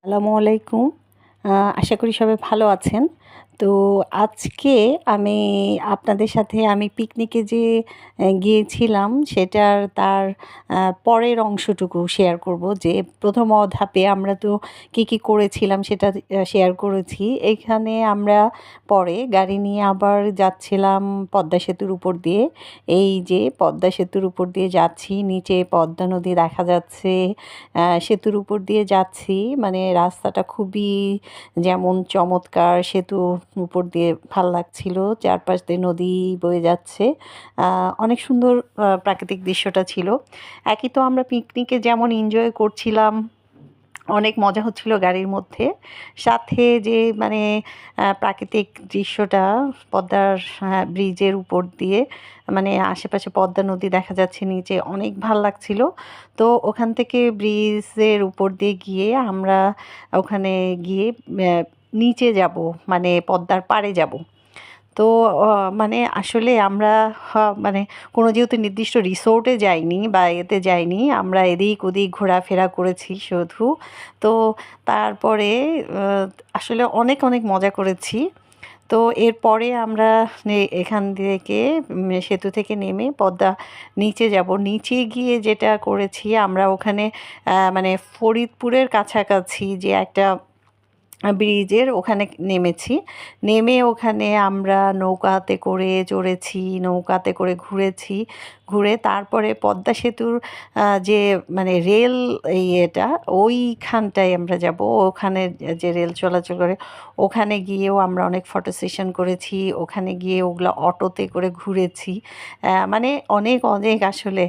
আসসালামু আলাইকুম আহ, আশা করি সবাই ভালো আছেন। তো আজকে আমি আপনাদের সাথে আমি পিকনিকে যে গিয়েছিলাম সেটার তার পরের অংশটুকু শেয়ার করব যে প্রথম ধাপে আমরা তো কী কী করেছিলাম সেটা শেয়ার করেছি। এখানে আমরা পরে গাড়ি নিয়ে আবার যাচ্ছিলাম পদ্মা সেতুর উপর দিয়ে। এই যে পদ্মা সেতুর উপর দিয়ে যাচ্ছি, নিচে পদ্মা নদী দেখা যাচ্ছে সেতুর উপর দিয়ে যাচ্ছি। মানে রাস্তাটা খুবই যেমন চমৎকার সেতু উপর দিয়ে ভালো লাগছিল, চারপাশ দিয়ে নদী বয়ে যাচ্ছে। অনেক সুন্দর প্রাকৃতিক দৃশ্যটা ছিল। একই তো আমরা পিকনিকে যেমন এনজয় করছিলাম অনেক মজা হচ্ছিল গাড়ির মধ্যে। সাথে যে মানে প্রাকৃতিক দৃশ্যটা পদ্মার ব্রিজের উপর দিয়ে মানে আশেপাশে পদ্মা নদী দেখা যাচ্ছে নিচে, অনেক ভালো লাগছিল। তো ওখান থেকে ব্রিজের উপর দিয়ে গিয়ে আমরা ওখানে গিয়ে নিচে যাব মানে পদ্মার পাড়ে যাব। তো মানে আসলে আমরা মানে কোনো যেহেতু নির্দিষ্ট রিসোর্টে যাইনি বা এতে যাইনি, আমরা এদিক ওদিক ঘোরাফেরা করেছি শুধু। তো তারপরে আসলে অনেক অনেক মজা করেছি। তো এরপরে আমরা এখান থেকে সেতু থেকে নেমে পদ্মা নিচে যাব। নিচে গিয়ে যেটা করেছি, আমরা ওখানে মানে ফরিদপুরের কাছাকাছি যে একটা ব্রিজের ওখানে নেমেছি। নেমে ওখানে আমরা নৌকাতে করে চড়েছি, নৌকাতে করে ঘুরেছি। ঘুরে তারপরে পদ্মা সেতুর যে মানে রেল ইয়েটা, ওইখানটায় আমরা যাব। ওখানে যে রেল চলাচল করে, ওখানে গিয়েও আমরা অনেক ফটো সেশন করেছি। ওখানে গিয়ে ওগুলো অটোতে করে ঘুরেছি। মানে অনেক অনেক আসলে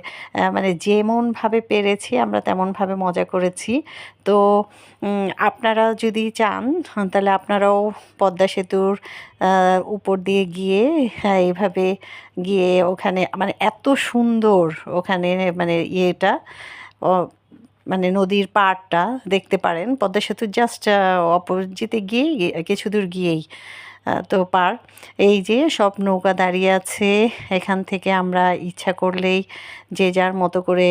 মানে যেমনভাবে পেরেছি, আমরা তেমনভাবে মজা করেছি। তো আপনারা যদি চান তাহলে আপনারাও পদ্মা সেতুর উপর দিয়ে গিয়ে হ্যাঁ এইভাবে গিয়ে ওখানে মানে এত সুন্দর ওখানে মানে ইয়েটা মানে নদীর পাড়টা দেখতে পারেন। পদ্মা সেতুর জাস্ট অপোজিটে গিয়েই কিছু দূর গিয়েই তো পার এই যে সব নৌকা দাঁড়িয়ে আছে, এখান থেকে আমরা ইচ্ছা করলেই যে যার মতো করে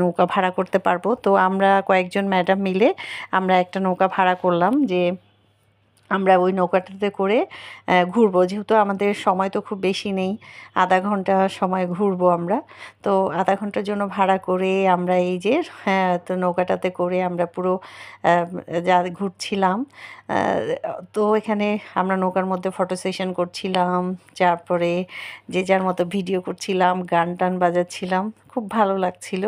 নৌকা ভাড়া করতে পারব। তো আমরা কয়েকজন ম্যাডাম মিলে আমরা একটা নৌকা ভাড়া করলাম যে আমরা ওই নৌকাটাতে করে ঘুরবো। যেহেতু আমাদের সময় তো খুব বেশি নেই, আধা ঘণ্টা সময় ঘুরবো আমরা। তো আধা ঘণ্টার জন্য ভাড়া করে আমরা এই যে হ্যাঁ তো নৌকাটাতে করে আমরা পুরো যা ঘুরছিলাম তো এখানে আমরা নৌকার মধ্যে ফটো সেশন করছিলাম, তারপরে যে যার মতো ভিডিও করছিলাম, গান টান বাজাচ্ছিলাম। খুব ভালো লাগছিল।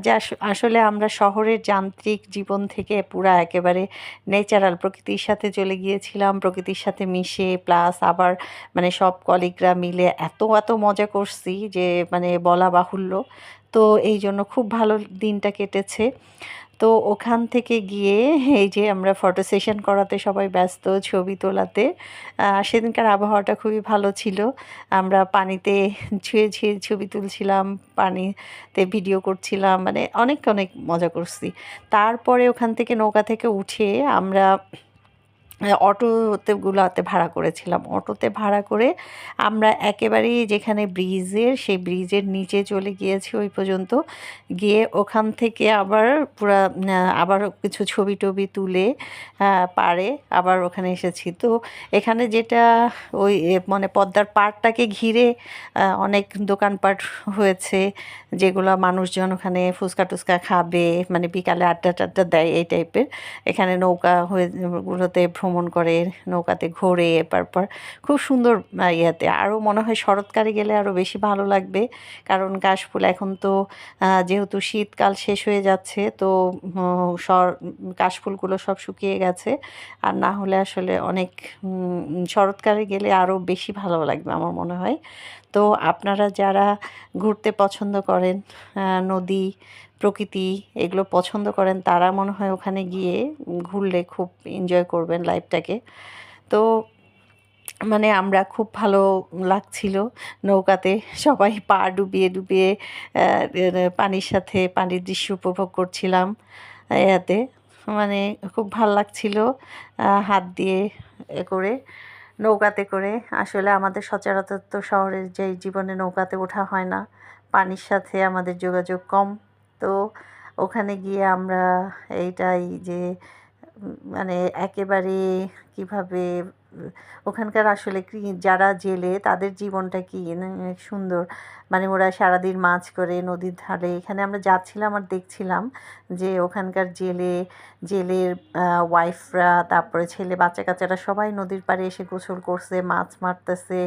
যে আস- আসলে আমরা শহরের যান্ত্রিক জীবন থেকে পুরা একেবারে ন্যাচারাল প্রকৃতির সাথে চলে গিয়েছিলাম, প্রকৃতির সাথে মিশে, প্লাস আবার মানে সব কলিগরা মিলে এত এত মজা করছি যে মানে বলা বাহুল্য। তো এই জন্য খুব ভালো দিনটা কেটেছে। তো ওখান থেকে গিয়ে এই যে আমরা ফটো সেশন করাতে সবাই ব্যস্ত, ছবি তোলাতে সেদিনকার আবহাওয়াটা খুবই ভালো ছিল। আমরা পানিতে ছুঁয়ে ছুঁয়ে ছবি তুলছিলাম, পানিতে ভিডিও করছিলাম মানে অনেক অনেক মজা করছি। তারপরে ওখান থেকে নৌকা থেকে উঠে আমরা অটোতে গুলাতে ভাড়া করেছিলাম। অটোতে ভাড়া করে আমরা একেবারেই যেখানে ব্রিজের, সেই ব্রিজের নিচে চলে গিয়েছি ওই পর্যন্ত। গিয়ে ওখান থেকে আবার পুরা আবার কিছু ছবি টবি তুলে পারে আবার ওখানে এসেছি। তো এখানে যেটা ওই মানে পদ্মার পাড়টাকে ঘিরে অনেক দোকানপাট হয়েছে যেগুলো মানুষজন ওখানে ফুচকা টুচকা খাবে মানে বিকালে আড্ডা টাড্ডা দেয় এই টাইপের এখানে নৌকা হয়ে গুলোতে ভ্রমণ করে, নৌকাতে ঘোরে, তারপর খুব সুন্দর ইয়েতে। আরও মনে হয় শরৎকালে গেলে আরও বেশি ভালো লাগবে। কারণ কাশফুল এখন তো যেহেতু শীতকাল শেষ হয়ে যাচ্ছে, তো সর- কাশফুলগুলো সব শুকিয়ে গেছে। আর না হলে আসলে অনেক শরৎকালে গেলে আরও বেশি ভালো লাগবে আমার মনে হয়। তো আপনারা যারা ঘুরতে পছন্দ করেন নদী, প্রকৃতি এগুলো পছন্দ করেন, তারা মনে হয় ওখানে গিয়ে ঘুরলে খুব এনজয় করবেন লাইফটাকে তো মানে আমরা খুব ভালো লাগছিল নৌকাতে সবাই পা ডুবিয়ে ডুবিয়ে পানির সাথে পানির দৃশ্য উপভোগ করছিলাম এতে। মানে খুব ভালো লাগছিল হাত দিয়ে এ করে। নৌকাতে করে। আসলে আমাদের সচরাচর তো শহরের যে জীবনে নৌকাতে ওঠা হয় না, পানির সাথে আমাদের যোগাযোগ কম। তো ওখানে গিয়ে আমরা এইটাই যে মানে একেবারে কীভাবে ওখানকার আসলে কি, যারা জেলে তাদের জীবনটা কি সুন্দর? মানে ওরা সারাদিন মাছ করে নদীর ধারে, এখানে আমরা যাচ্ছিলাম আর দেখছিলাম যে ওখানকার জেলে, জেলের ওয়াইফরা তারপরে ছেলে বাচ্চা কাচ্চারা সবাই নদীর পাড়ে এসে গোসল করছে, মাছ মারতেছে।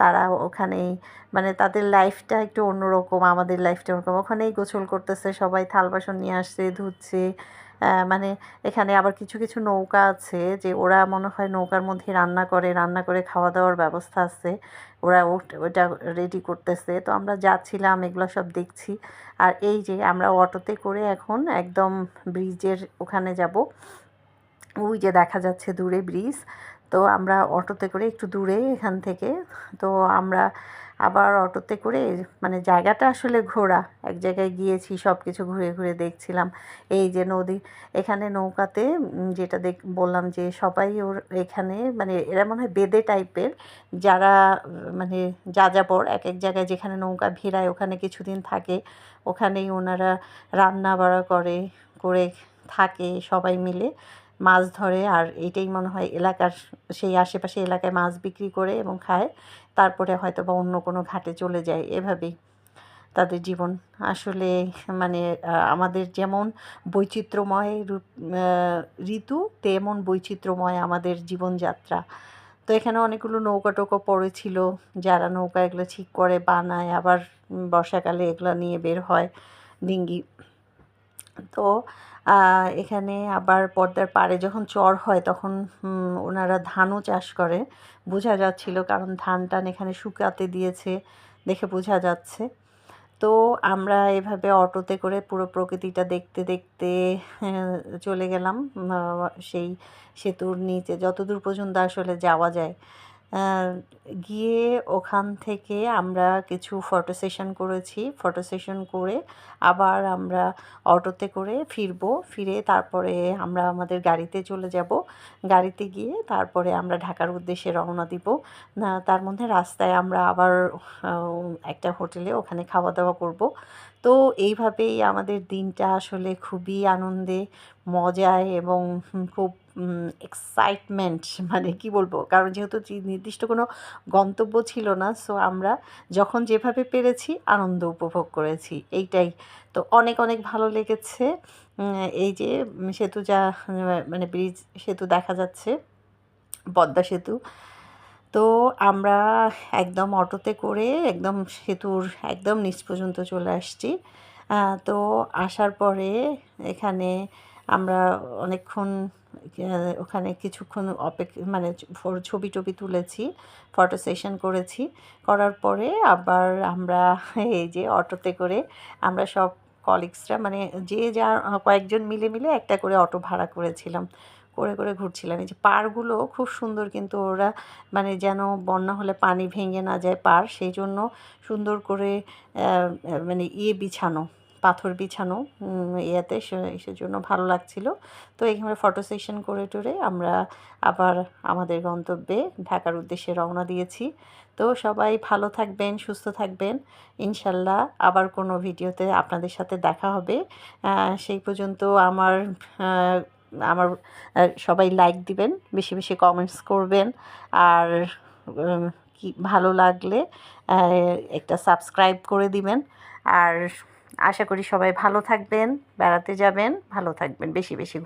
তারা ওখানেই মানে তাদের লাইফটা একটু অন্যরকম, আমাদের লাইফটা ওরকম। ওখানেই গোসল করতেছে, সবাই থাল বাসন নিয়ে আসছে, ধুচ্ছে। মানে এখানে আবার কিছু কিছু নৌকা আছে যে ওরা মনে হয় নৌকার মধ্যে রান্না করে রান্না করে খাওয়া দাওয়ার ব্যবস্থা আছে। ওরা ওট- রেডি করতেছে। তো আমরা যাচ্ছিলাম, এগুলো সব দেখছি। আর এই যে আমরা অটোতে করে এখন একদম ব্রিজের ওখানে যাব। ওই যে দেখা যাচ্ছে দূরে ব্রিজ। তো আমরা অটোতে করে একটু দূরে এখান থেকে। তো আমরা আবার অটোতে করে মানে জায়গাটা আসলে ঘোরা। এক জায়গায় গিয়েছি সব কিছু ঘুরে ঘুরে দেখছিলাম। এই যে নদী, এখানে নৌকাতে যেটা দেখ, বললাম যে সবাই ওর এখানে মানে এরা মনে হয় বেদে টাইপের। যারা মানে যাযাবর, এক এক জায়গায় যেখানে নৌকা ভিড়ায়, ওখানে কিছুদিন থাকে। ওখানেই ওনারা রান্না বাড়া করে করে থাকে সবাই মিলে। মাছ ধরে আর এইটাই মনে হয় এলাকার সেই আশেপাশে এলাকায় মাছ বিক্রি করে এবং খায়। তারপরে হয়তো বা অন্য কোনো ঘাটে চলে যায় এভাবেই তাদের জীবন। আসলে মানে আমাদের যেমন বৈচিত্র্যময় রূপ ঋতু, তেমন বৈচিত্র্যময় আমাদের জীবনযাত্রা। তো এখানে অনেকগুলো নৌকা টৌকা পড়েছিল, যারা নৌকা এগুলো ঠিক করে বানায়, আবার বর্ষাকালে এগুলো নিয়ে বের হয় ডিঙ্গি। তো এখানে আবার পর্দার পাড়ে যখন চর হয় তখন ওনারা ধানও চাষ করে। বোঝা যাচ্ছিল কারণ ধান টান এখানে শুকাতে দিয়েছে দেখে বোঝা যাচ্ছে। তো আমরা এভাবে অটোতে করে পুরো প্রকৃতিটা দেখতে দেখতে চলে গেলাম। সেই সেতুর নিচে। যতদূর পর্যন্ত আসলে যাওয়া যায় গিয়ে ওখান থেকে আমরা কিছু ফটো সেশন করেছি। ফটো সেশন করে আবার আমরা অটোতে করে ফিরবো। ফিরে তারপরে আমরা আমাদের গাড়িতে চলে যাব। গাড়িতে গিয়ে তারপরে আমরা ঢাকার উদ্দেশ্যে রওনা দিব। তার মধ্যে রাস্তায় আমরা আবার একটা হোটেলে ওখানে খাওয়া দাওয়া করব। তো এইভাবেই আমাদের দিনটা আসলে খুবই আনন্দে, মজায় এবং খুব এক্সাইটমেন্ট মানে কি বলব? কারণ যেহেতু নির্দিষ্ট কোনো গন্তব্য ছিল না সো আমরা যখন যেভাবে পেরেছি, আনন্দ উপভোগ করেছি, এইটাই। তো অনেক অনেক ভালো লেগেছে। এই যে সেতু যা মানে ব্রিজ সেতু দেখা যাচ্ছে, পদ্মা সেতু। তো আমরা একদম অটোতে করে একদম সেতুর একদম নিচ পর্যন্ত চলে আসছি। তো আসার পরে এখানে আমরা অনেকক্ষণ ওখানে কিছুক্ষণ অপেক মানে ছবি টবি তুলেছি, ফটো সেশন করেছি। করার পরে আবার আমরা এই যে অটোতে করে আমরা সব কলিগসরা মানে যে যার কয়েকজন মিলে মিলে একটা করে অটো ভাড়া করেছিলাম। করে করে ঘুরছিলাম। এই যে পাড়গুলো খুব সুন্দর কিন্তু ওরা মানে যেন বন্যা হলে পানি ভেঙে না যায় পার, সেই জন্য সুন্দর করে মানে ইয়ে বিছানো। পাথর বিছানো ইয়েতে সেজন্য ভালো লাগছিল। তো এখানে ফটো সেশন করে টরে আমরা আবার আমাদের গন্তব্যে ঢাকার উদ্দেশ্যে রওনা দিয়েছি। তো সবাই ভালো থাকবেন, সুস্থ থাকবেন। ইনশাল্লাহ আবার কোনো ভিডিওতে আপনাদের সাথে দেখা হবে। সেই পর্যন্ত আমার আমার সবাই লাইক দিবেন, বেশি বেশি কমেন্টস করবেন। আর কি ভালো লাগলে একটা সাবস্ক্রাইব করে দিবেন। আর আশা করি সবাই ভালো থাকবেন বেড়াতে যাবেন ভালো থাকবেন বেশি বেশি